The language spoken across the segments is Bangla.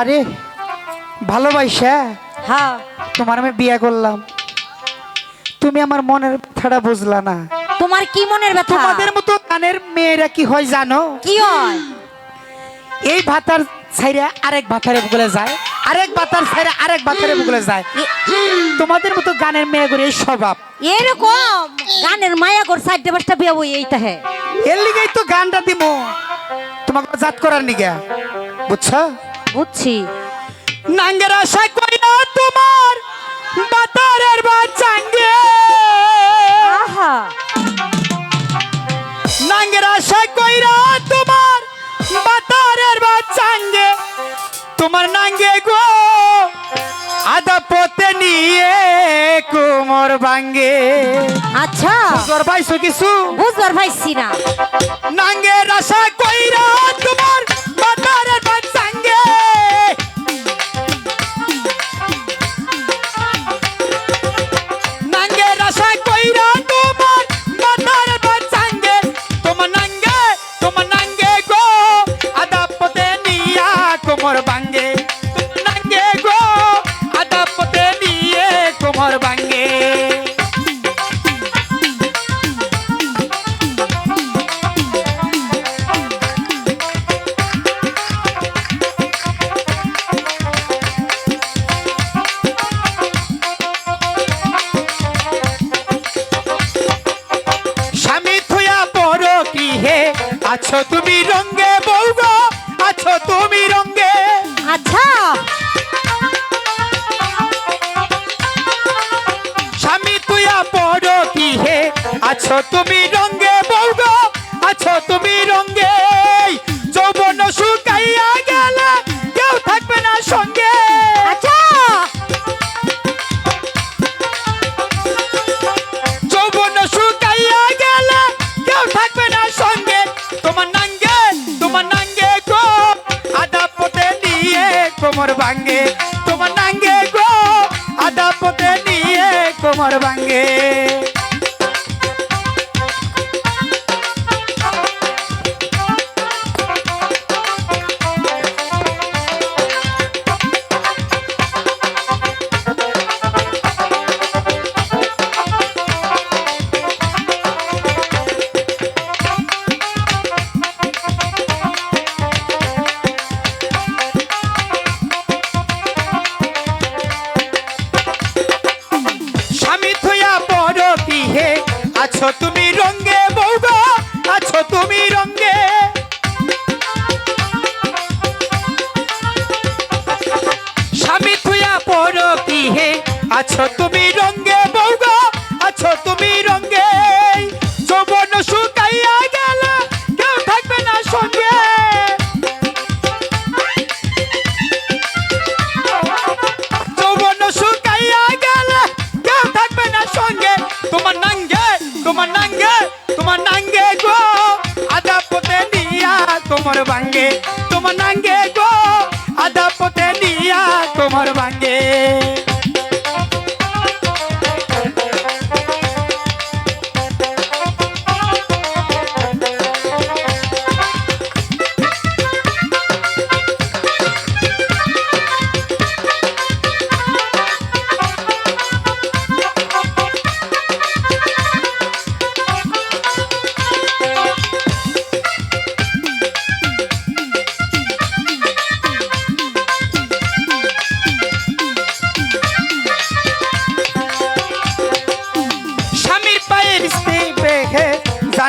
আরে ভালোবাসা? হ্যাঁ। তোমার আমি বিয়ে করলাম। তুমি আমার মনের ব্যথাটা বুঝলা না। তোমার কি মনের ব্যথা? তোমাদের মতো গানের মেয়েরা কি হয় জানো? কি হয়? এই ভাতার ছাইরে আরেক ভাতারে বলে যায়। আরেক ভাতার ছাইরে আরেক ভাতারে বলে যায়। তোমাদের মতো গানের মেয়েগুলো এই স্বভাব। এরকম গানের মায়া কর সাইডে পাঁচটা বিয়ে বই এইটা হে। এর লিগেই তো গানটা দিব তোমাকে জাত করার নিগা বুঝছ? বুঝছি। নাঙ্গের আশা কইরা তোমার বাতারের বাচ্চাঙ্গে আহা। নাঙ্গের আশা কইরা তোমার বাতারের বাচ্চাঙ্গে তোমার নাঙ্গে গো আদা পথে নিয়ে কোমর ভাঙ্গে। আচ্ছা। তোর পাইছো কিছু? বুঝবার পাইছি না। নাঙ্গের আশা কইরা তোমার আছো তুমি রঙ্গে বউ আছো তুমি রঙ্গে আচ্ছা। স্বামী তুইয়া বড় কি হে? আছো তুমি রঙ্গে কোমর ভাঙ্গে আছো তুমি রঙ্গে বউ গো আছো তুমি রঙ্গে স্বামী থুয়া পর কি হে আছো তুমি রঙ্গে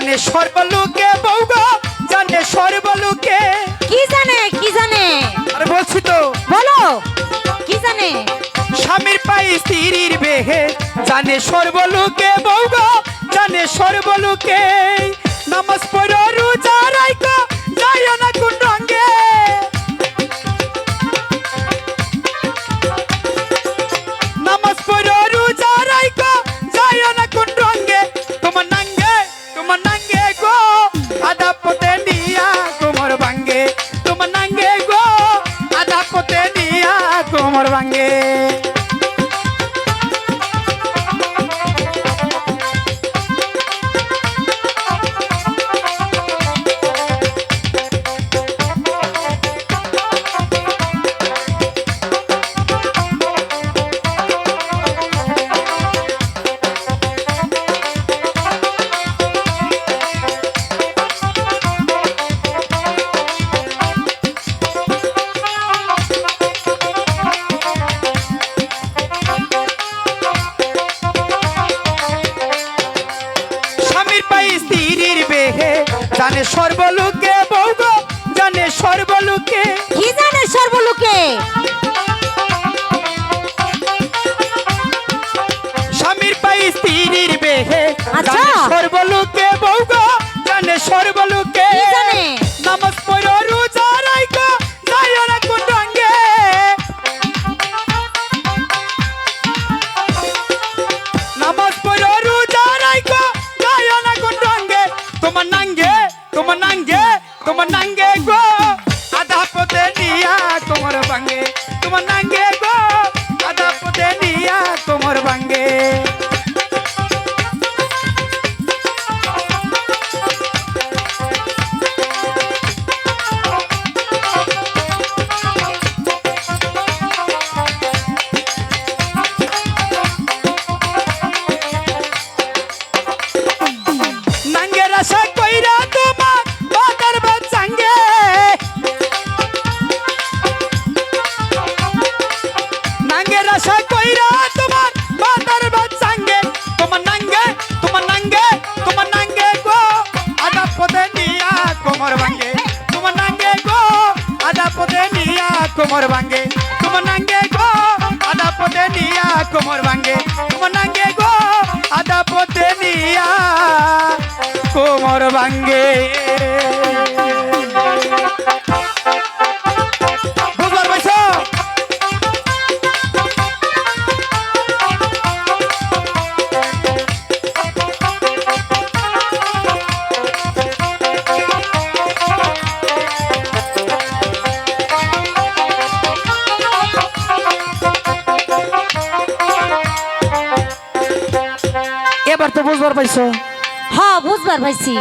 জানে সর্বলোকে বউ গো জানে সর্বলোকে। কি জানে কি জানে? আরে বলছি তো। বলো কি জানে? স্বামীর পাই স্ত্রীর বেহে জানে সর্বলোকে বউ জানে সর্বলোকে। নমস্কার পড়ো রোজা রাইকো যায় না কোন পথে কোমর ভাঙ্গে কোমর ভাঙ্গে তোমার নাঙ্গে গো, আদা পথে নিয়া কোমর ভাঙ্গে তোমার নাঙ্গে গো, আদা পথে নিয়া কোমর ভাঙ্গে। বুঝবার পাইছো? হ্যাঁ বুঝবার পাইছি।